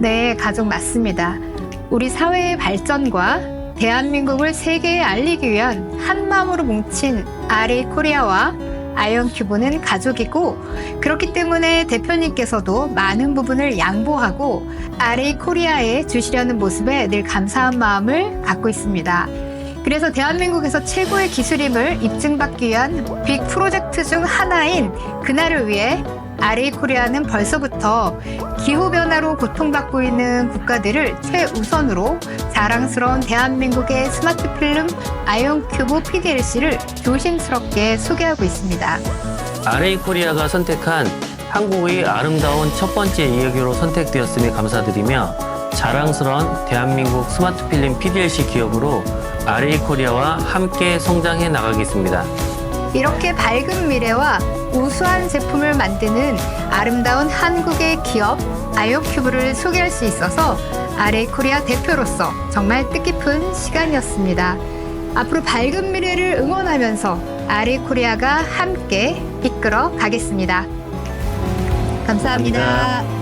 네, 가족 맞습니다. 우리 사회의 발전과 대한민국을 세계에 알리기 위한 한 마음으로 뭉친 RA 코리아와 아이언 큐브는 가족이고 그렇기 때문에 대표님께서도 많은 부분을 양보하고 RA 코리아에 주시려는 모습에 늘 감사한 마음을 갖고 있습니다. 그래서 대한민국에서 최고의 기술임을 입증받기 위한 빅 프로젝트 중 하나인 그날을 위해 RA 코리아는 벌써부터 기후변화로 고통받고 있는 국가들을 최우선으로 자랑스러운 대한민국의 스마트 필름 아이온 큐브 PDLC를 조심스럽게 소개하고 있습니다. RA 코리아가 선택한 한국의 아름다운 첫 번째 이야기로 선택되었음에 감사드리며 자랑스러운 대한민국 스마트 필름 PDLC 기업으로 RA 코리아와 함께 성장해 나가겠습니다. 이렇게 밝은 미래와 우수한 제품을 만드는 아름다운 한국의 기업 아이오큐브를 소개할 수 있어서 RA 코리아 대표로서 정말 뜻깊은 시간이었습니다. 앞으로 밝은 미래를 응원하면서 RA 코리아가 함께 이끌어 가겠습니다. 감사합니다. 감사합니다.